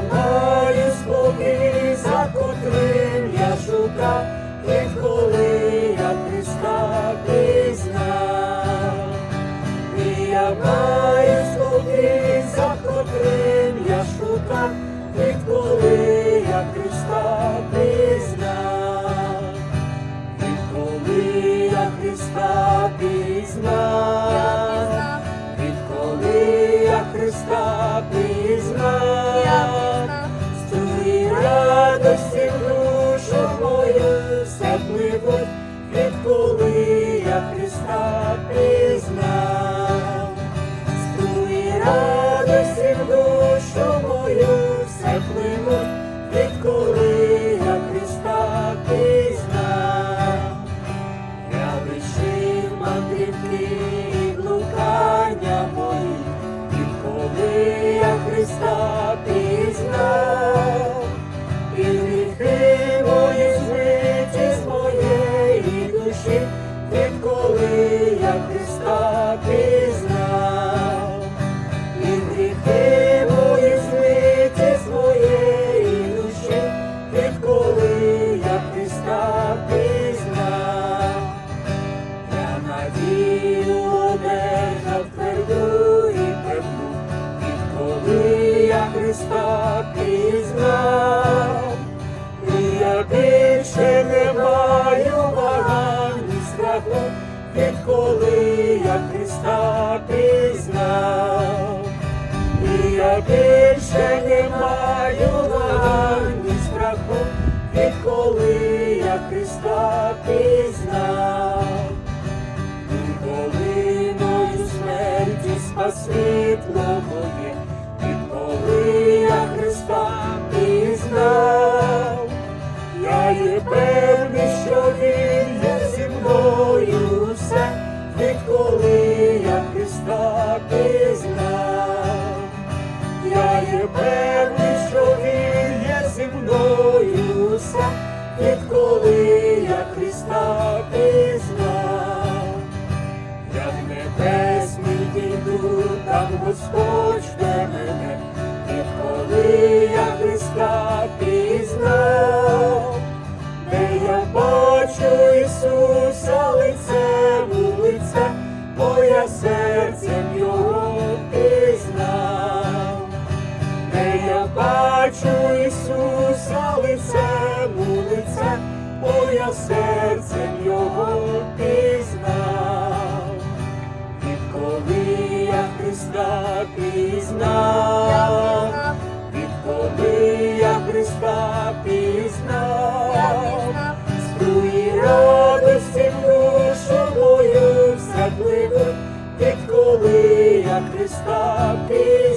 я маю спокій, за котрим я шукав, відколи я Христа пізнав. І я маю спокій, за котрим я шукав, коли я Христа пізнав, відколи я Христа пізнав. Відколи я Христа пізнав, радості більше не маю ні страху, відколи я Христа пізнав, і я більше не маю ні страху, відколи я Христа пізнав. І долиною смерті спас світло моє, відколи я Христа певний, що Він є зі мною все, відколи я Христа пізнав, я є певний, що Він є зі мною все, відколи я Христа пізнав. Я в небесний дійду, там Господь жде мене, відколи я Христа Моє я серцем його пізнав, відколи я Христа пізнав, відколи я Христа пізнав, Струї радості в душу мою всякливо, відколи я Христа пізнав.